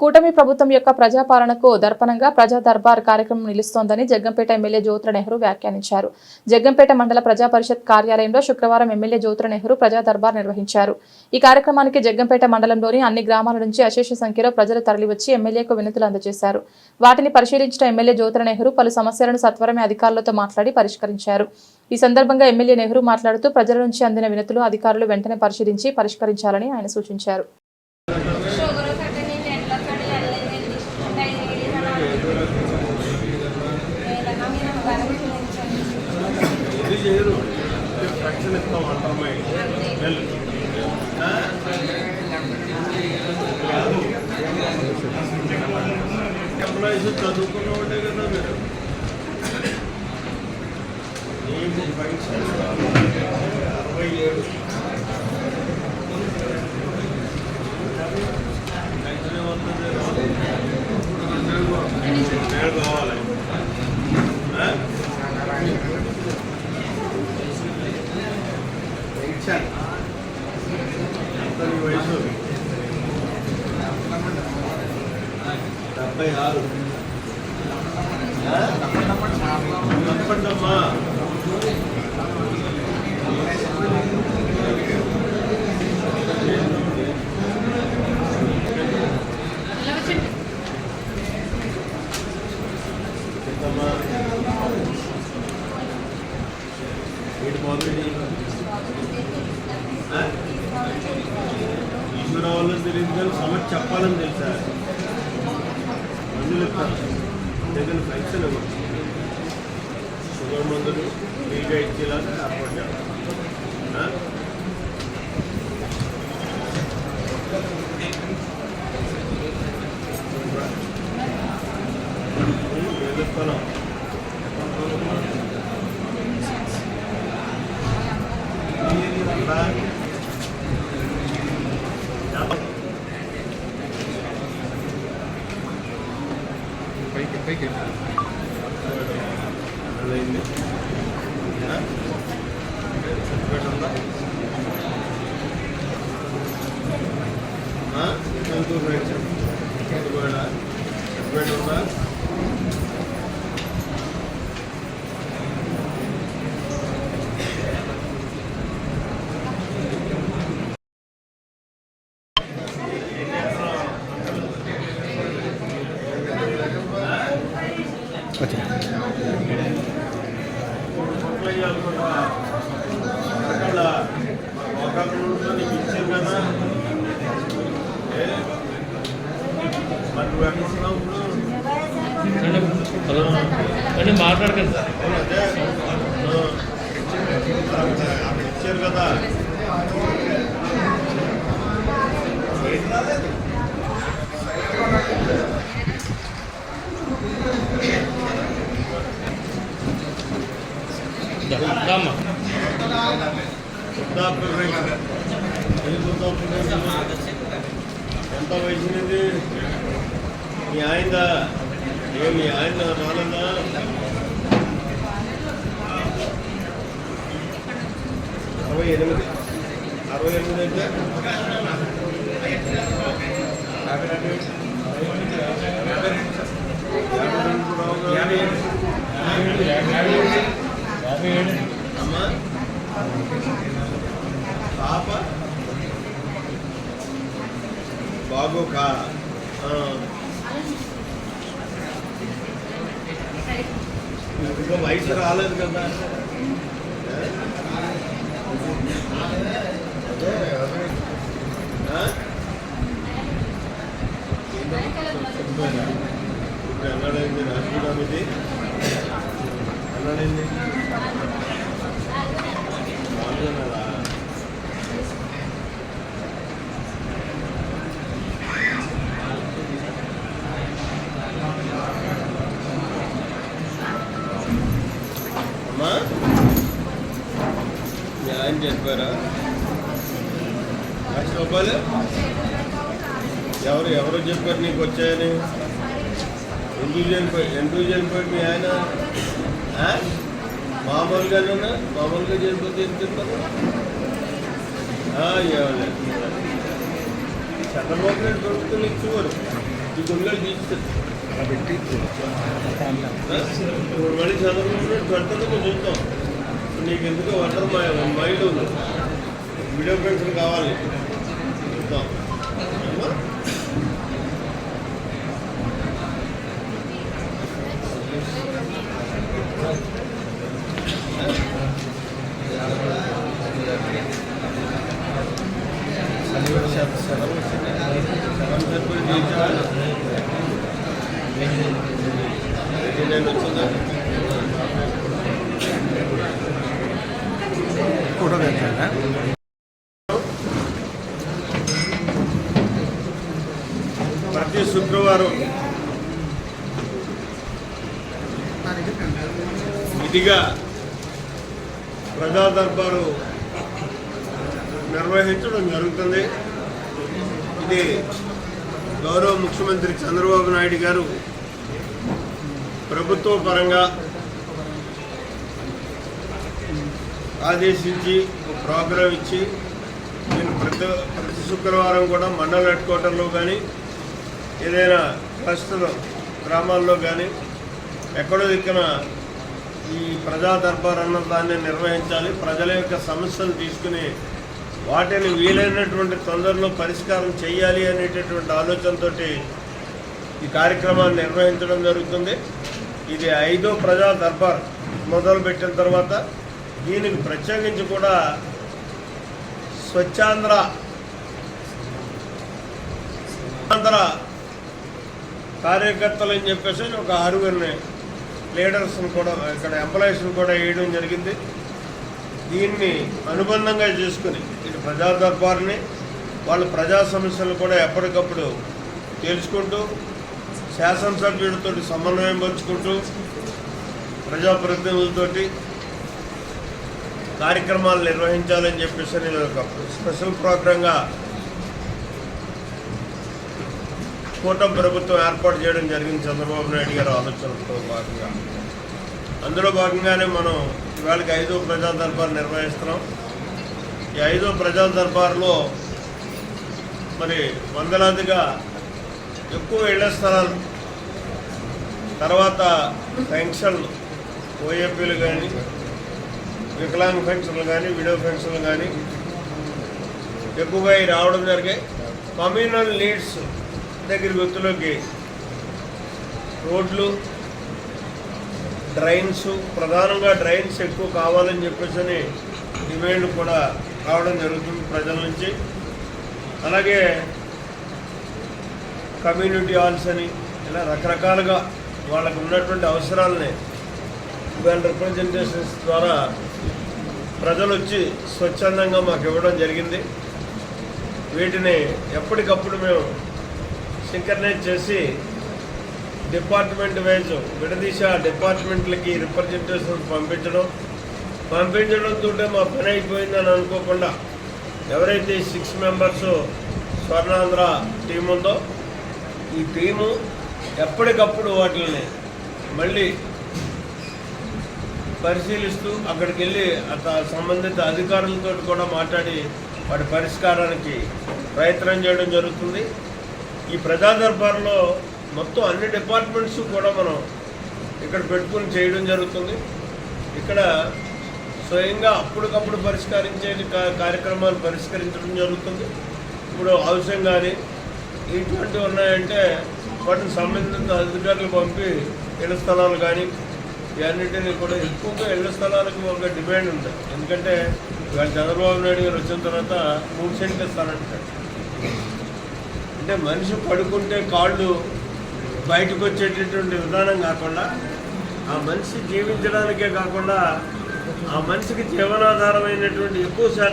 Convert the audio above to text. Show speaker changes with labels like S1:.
S1: కూటమి ప్రభుత్వం యొక్క ప్రజాపాలనకు దర్పణంగా ప్రజా దర్బార్ కార్యక్రమం నిలుస్తోందని జగ్గంపేట ఎమ్మెల్యే జ్యోతుల నెహ్రూ వ్యాఖ్యానించారు. జగ్గంపేట మండల ప్రజా పరిషత్ కార్యాలయంలో శుక్రవారం ఎమ్మెల్యే జ్యోతుల నెహ్రూ ప్రజా దర్బార్ నిర్వహించారు. ఈ కార్యక్రమానికి జగ్గంపేట మండలంలోని అన్ని గ్రామాల నుంచి అశేష సంఖ్యలో ప్రజలు తరలివచ్చి ఎమ్మెల్యేకు వినతులు అందజేశారు. వాటిని పరిశీలించిన ఎమ్మెల్యే జ్యోతుల నెహ్రూ పలు సమస్యలను సత్వరమే అధికారులతో మాట్లాడి పరిష్కరించారు. ఈ సందర్భంగా ఎమ్మెల్యే నెహ్రూ మాట్లాడుతూ ప్రజల నుంచి అందిన వినతులు అధికారులు వెంటనే పరిశీలించి పరిష్కరించాలని ఆయన సూచించారు
S2: షుగర్ కట్ట నేను ఎట్లా కడి వెళ్ళలేదండి డైలీ ఏదైనా మీరు గర్వించండి
S3: ఇది చేయరు రక్షణ ఇస్తాం అంటారమ్మాయి వెళ్ళు ఎంప్లాయీస్ చదువుకున్న వాళ్ళే కదా మీరు నీకు పెన్షన్ డెబ్బై ఆరు మందులు ఇస్తారు పెన్షన్ షుగర్ మందులు ఫ్రీగా ఇచ్చేలాగా ఏర్పాటు చేయాలి ఆ ఇస్తాను
S4: పైకి పైకి
S3: అదైంది సర్టిఫికేట్ ఉందా ఎంత పెన్షన్ కూడా సర్టిఫికేట్ ఉందా అప్లై చేయాలనుకుంటా అక్కడ ఒక నీకు ఇచ్చారు కదా ఏ? మరి నువ్వు ఎక్కడ ఉన్నావు ఇప్పుడు
S5: హలో అంటే మాట్లాడకండి సార్.
S3: ఇచ్చారు కదా. ఏ మీ ఆయన రాలేదా అరవై ఎనిమిది. అరవై ఎనిమిది అయితే యాభై రెండు రావు కదా? అమ్మా? పాప? బాగోకా. இருக்கிற ஆளு இருக்கிறதா ఎవరు ఎవరు చెప్పారు నీకు వచ్చాయని ఎందుకు చనిపోయి ఎందుకు చనిపోయాడు మీ ఆయన ఆ? మామూలుగానే మామూలుగా చనిపోతే ఎంత ఇస్తారు ఆ, ఇవ్వలేదు చంద్రబాబు నాయుడు ప్రభుత్వం ఇచ్చేవారు ఈ గుండెలు తీస్తుంది
S4: అలా పెట్టి
S3: ఇప్పుడు మళ్ళీ చంద్రబాబు నాయుడు పెడతాను మేము చూస్తాం నీకు ఎందుకు వంటర్ మైండ్ ఉంది వీడియో పెన్షన్ కావాలి
S4: ওটা দেখেন
S3: হ্যাঁ వారు ఇదిగా ప్రజా దర్బారు నిర్వహించడం జరుగుతుంది. ఇది గౌరవ ముఖ్యమంత్రి చంద్రబాబు నాయుడు గారు ప్రభుత్వ పరంగా ఆదేశించి ఒక ప్రోగ్రాం ఇచ్చి నేను ప్రతి ప్రతి శుక్రవారం కూడా మండల హెడ్ క్వార్టర్లో కానీ ఏదైనా ప్రస్తుతం గ్రామాల్లో కానీ ఎక్కడో దిక్కున ఈ ప్రజా దర్బార్ అన్న దాన్ని నిర్వహించాలి. ప్రజల యొక్క సమస్యలు తీసుకుని వాటిని వీలైనటువంటి తొందరలో పరిష్కారం చేయాలి అనేటటువంటి ఆలోచనతో ఈ కార్యక్రమాన్ని నిర్వహించడం జరుగుతుంది. ఇది ఐదో ప్రజా దర్బార్ మొదలుపెట్టిన తర్వాత దీనికి ప్రత్యేకించి కూడా స్వచ్ఛాంధ్ర ఆంధ్ర కార్యకర్తలు అని చెప్పేసి ఒక ఆరుగురిని లీడర్స్ని కూడా ఇక్కడ ఎంప్లాయీస్ని కూడా వేయడం జరిగింది. దీన్ని అనుబంధంగా చేసుకుని ఇటు ప్రజా దర్బార్ని వాళ్ళ ప్రజా సమస్యలు కూడా ఎప్పటికప్పుడు తెలుసుకుంటూ శాసనసభ్యుడితో సమన్వయం పంచుకుంటూ ప్రజాప్రతినిధులతోటి కార్యక్రమాలు నిర్వహించాలని చెప్పేసి నేను ఒక స్పెషల్ ప్రోగ్రాంగా కూటమి ప్రభుత్వం ఏర్పాటు చేయడం జరిగింది చంద్రబాబు నాయుడు గారు ఆలోచనతో భాగంగా. అందులో భాగంగానే మనం ఇవాళకి ఐదో ప్రజా దర్బార్ నిర్వహిస్తున్నాం. ఈ ఐదో ప్రజా దర్బార్లో మరి వందలాదిగా ఎక్కువ ఇళ్ళ స్థలాలు తర్వాత పెన్షన్లు ఓఏపీలు కానీ వికలాంగ్ పెన్షన్లు కానీ విడో పెన్షన్లు కానీ ఎక్కువగా రావడం జరిగాయి. కమ్యూనల్ నీడ్స్ దగ్గర గుర్తులోకి రోడ్లు డ్రైన్స్ ప్రధానంగా డ్రైన్స్ ఎక్కువ కావాలని చెప్పేసి డిమాండ్ కూడా కావడం జరుగుతుంది ప్రజల నుంచి. అలాగే కమ్యూనిటీ హాల్స్ అని ఇలా రకరకాలుగా వాళ్ళకు ఉన్నటువంటి అవసరాలని వాళ్ళ రిప్రజెంటేషన్స్ ద్వారా ప్రజలు వచ్చి స్వచ్ఛందంగా మాకు ఇవ్వడం జరిగింది. వీటిని ఎప్పటికప్పుడు మేము సింకర్నైజ్ చేసి డిపార్ట్మెంట్ వైజ్ విడదీసి ఆ డిపార్ట్మెంట్లకి రిప్రజెంటేషన్ పంపించడం. పంపించడంతో మా పని అయిపోయిందని అనుకోకుండా ఎవరైతే సిక్స్ మెంబర్స్ స్వర్ణాంధ్ర టీం ఉందో ఈ టీము ఎప్పటికప్పుడు వాటిని మళ్ళీ పరిశీలిస్తూ అక్కడికి వెళ్ళి అత- సంబంధిత అధికారులతో కూడా మాట్లాడి వాటి పరిష్కారానికి ప్రయత్నం చేయడం జరుగుతుంది. ఈ ప్రజా దర్బార్లో మొత్తం అన్ని డిపార్ట్మెంట్స్ కూడా మనం ఇక్కడ పెట్టుకుని చేయడం జరుగుతుంది. ఇక్కడ స్వయంగా అప్పటికప్పుడు పరిష్కరించే కార్యక్రమాలు పరిష్కరించడం జరుగుతుంది. ఇప్పుడు అవసరం కానీ ఇటువంటివి ఉన్నాయంటే వాటిని సంబంధిత అధికారులు పంపి ఇళ్ళ స్థలాలు కానీ ఇవన్నింటినీ కూడా ఎక్కువగా ఇళ్ళ స్థలాలకు ఒక డిమాండ్ ఉంది. ఎందుకంటే ఇవాళ చంద్రబాబు నాయుడు గారు వచ్చిన తర్వాత మూడు సెంట్లు ఇస్తానంటాడు అంటే మనిషి పడుకుంటే కాళ్ళు బయటకు వచ్చేటటువంటి విధానం కాకుండా ఆ మనిషి జీవించడానికే కాకుండా ఆ మనిషికి జీవనాధారమైనటువంటి ఎక్కువ శాతం